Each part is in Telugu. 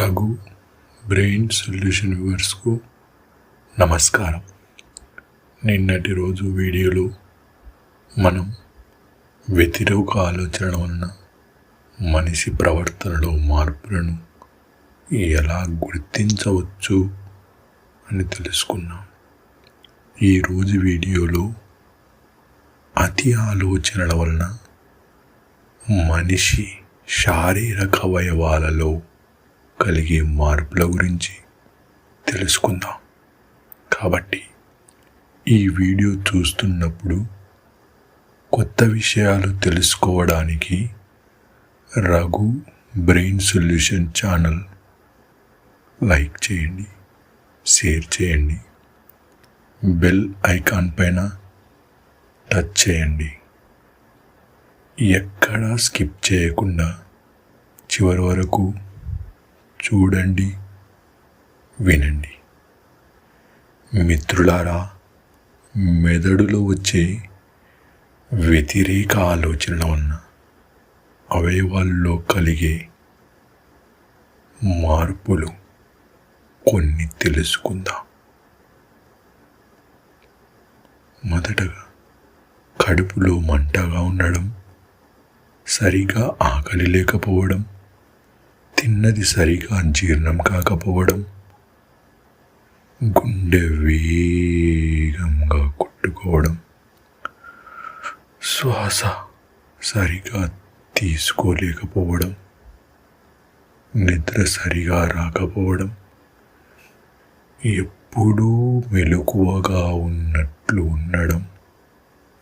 రఘు బ్రెయిన్ సొల్యూషన్ వ్యూవర్స్కు నమస్కారం. నిన్నటి రోజు వీడియోలో మనం వ్యతిరేక ఆలోచన వలన మనిషి ప్రవర్తనలో మార్పులను ఎలా గుర్తించవచ్చు అని తెలుసుకున్నాం ఈరోజు వీడియోలో అతి ఆలోచనల వలన మనిషి శారీరక అవయవాలలో కలిగే మార్పుల గురించి తెలుసుకుందాం. కాబట్టి ఈ వీడియో చూస్తున్నప్పుడు కొత్త విషయాలు తెలుసుకోవడానికి Raghu brain solution channel like చేయండి షేర్ చేయండి బెల్ ఐకాన్ పైన టచ్ చేయండి. ఎక్కడా స్కిప్ చేయకుండా చివరి వరకు చూడండి వినండి. మిత్రులారా మెదడులో వచ్చే వ్యతిరేక ఆలోచనల వలన అవయవాల్లో కలిగే మార్పులు కొన్ని తెలుసుకుందాం. మొదటగా కడుపులో మంటగా ఉండడం సరిగా ఆకలి లేకపోవడం తిన్నది సరిగా జీర్ణం కాకపోవడం గుండె వేగంగా కొట్టుకోవడం. శ్వాస సరిగా తీసుకోలేకపోవడం. నిద్ర సరిగా రాకపోవడం. ఎప్పుడూ మెలకువగా ఉన్నట్లు ఉండడం.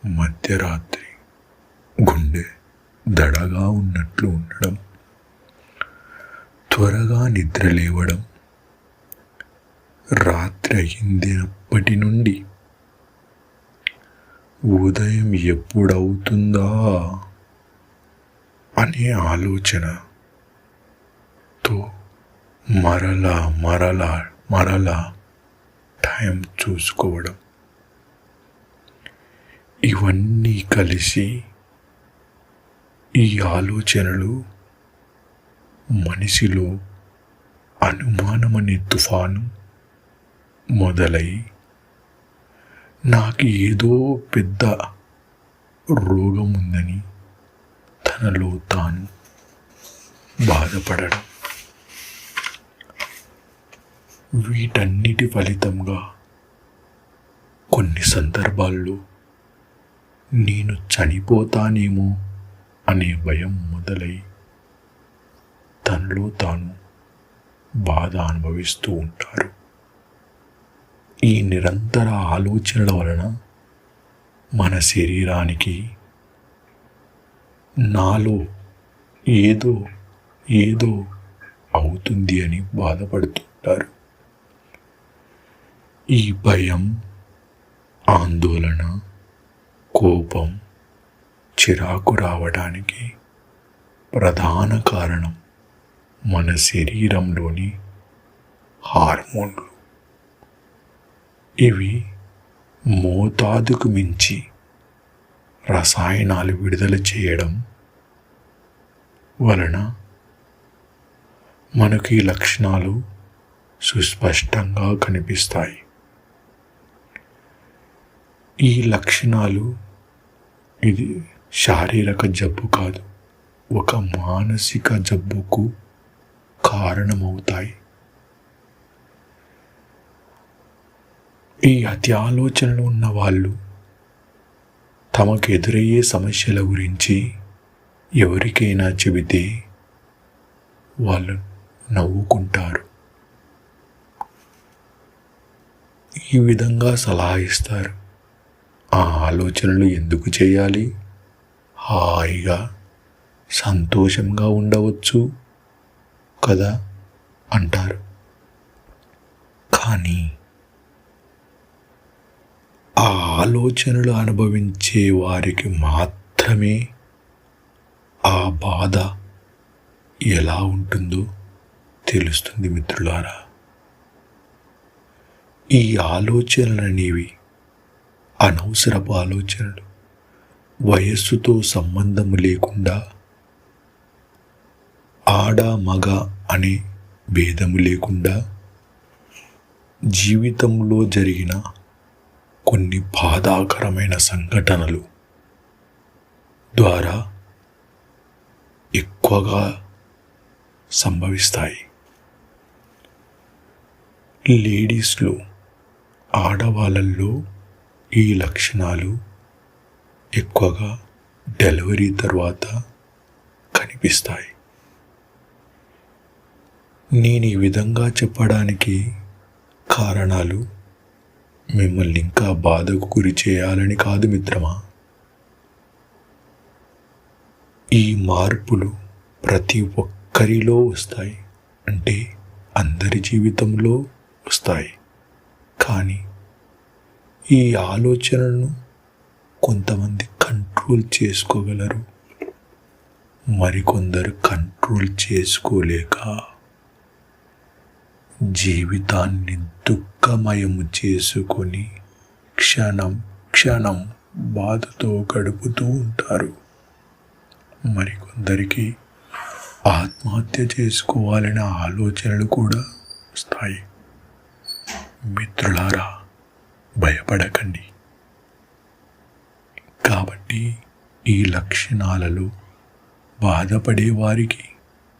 మధ్యరాత్రి గుండె దడగా ఉన్నట్లు ఉండడం. త్వరగా నిద్ర లేవడం రాత్రి అయిందినప్పటి నుండి ఉదయం ఎప్పుడవుతుందా అనే ఆలోచనతో మరలా మరలా మరలా టైం చూసుకోవడం. ఇవన్నీ కలిసి ఈ ఆలోచనలు మనిషిలో అనుమానమనే తుఫాను మొదలై నాకు ఏదో పెద్ద రోగం ఉందని తనలో తాను బాధపడడం వీటన్నిటి ఫలితంగా కొన్ని సందర్భాల్లో నేను చనిపోతానేమో అనే భయం మొదలై తనలో తాను బాధ అనుభవిస్తూ ఉంటారు. ఈ నిరంతర ఆలోచనల వలన మన శరీరానికి నాలో ఏదో ఏదో అవుతుంది అని బాధపడుతుంటారు. ఈ భయం ఆందోళన కోపం చిరాకు రావడానికి ప్రధాన కారణం మన శరీరంలోని హార్మోన్లు. ఇవి మోతాదుకు మించి రసాయనాలు విడుదల చేయడం వలన మనకు ఈ లక్షణాలు సుస్పష్టంగా కనిపిస్తాయి. ఈ లక్షణాలు ఇది శారీరక జబ్బు కాదు ఒక మానసిక జబ్బుకు కారణమవుతాయి. ఈ అతి ఆలోచనలు ఉన్న వాళ్ళు తమకు ఎదురయ్యే సమస్యల గురించి ఎవరికైనా చెబితే వాళ్ళు నవ్వుకుంటారు. ఈ విధంగా సలహా ఇస్తారు. ఆ ఆలోచనలు ఎందుకు చేయాలి? హాయిగా సంతోషంగా ఉండవచ్చు. కదా అంటారు. కానీ ఆ ఆలోచనలు అనుభవించే వారికి మాత్రమే ఆ బాధ ఎలా ఉంటుందో తెలుస్తుంది మిత్రులారా. ఈ ఆలోచనలు అనేవి అనవసరపు ఆలోచనలు. వయస్సుతో సంబంధం లేకుండా ఆడ మగ అనే భేదము లేకుండా జీవితంలో జరిగిన కొన్ని బాధాకరమైన సంఘటనలు ద్వారా ఎక్కువగా సంభవిస్తాయి. లేడీస్లో ఆడవాళ్ళల్లో ఈ లక్షణాలు ఎక్కువగా డెలివరీ తర్వాత కనిపిస్తాయి. నేను ఈ విధంగా చెప్పడానికి కారణాలు మిమ్మల్ని ఇంకా బాధకు గురి చేయాలని కాదు మిత్రమా? ఈ మార్పులు ప్రతి ఒక్కరిలో వస్తాయి. అంటే అందరి జీవితంలో వస్తాయి. కానీ ఈ ఆలోచనను కొంతమంది కంట్రోల్ చేసుకోగలరు. మరికొందరు కంట్రోల్ చేసుకోలేక జీవితాన్ని దుఃఖమయము చేసుకొని క్షణం క్షణం బాధతో గడుపుతూ ఉంటారు. మరికొందరికి ఆత్మహత్య చేసుకోవాలనే ఆలోచనలు కూడా వస్తాయి. మిత్రులారా భయపడకండి. కాబట్టి ఈ లక్షణాలలో బాధపడే వారికి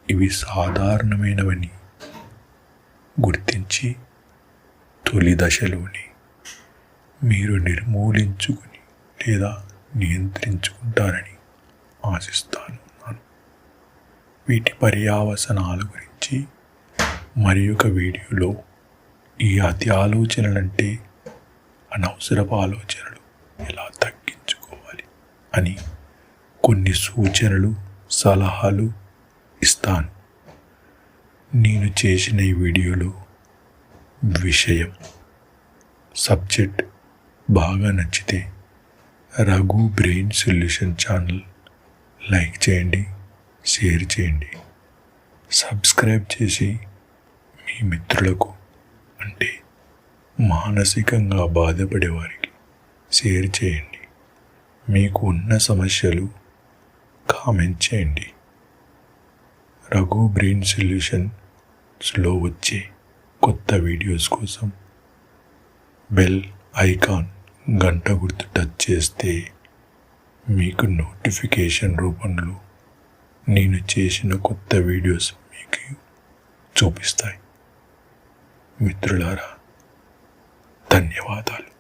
ఇవి సాధారణమైనవని గుర్తించి తొలి దశలోని మీరు నిర్మూలించుకుని లేదా నియంత్రించుకుంటారని ఆశిస్తాను వీటి పర్యావసనాల గురించి మరి ఒక వీడియోలో ఈ అతి ఆలోచనలంటే అనవసరపు ఆలోచనలు ఎలా తగ్గించుకోవాలి అని కొన్ని సూచనలు సలహాలు ఇస్తాను. నేను చేసిన ఈ వీడియోలో విషయం. సబ్జెక్ట్ బాగా నచ్చితే Raghu brain solution channel like చేయండి షేర్ చేయండి. సబ్స్క్రైబ్ చేసి మీ మిత్రులకు అంటే మానసికంగా బాధపడే వారికి షేర్ చేయండి. మీకు ఉన్న సమస్యలు కామెంట్ చేయండి. రఘు బ్రెయిన్ సొల్యూషన్ సొల్యూషన్స్లో వచ్చే కొత్త వీడియోస్ కోసం బెల్ ఐకాన్ గంట గుర్తు టచ్ చేస్తే మీకు నోటిఫికేషన్ రూపంలో నేను చేసిన కొత్త వీడియోస్ మీకు చూపిస్తాయి. మిత్రులారా ధన్యవాదాలు.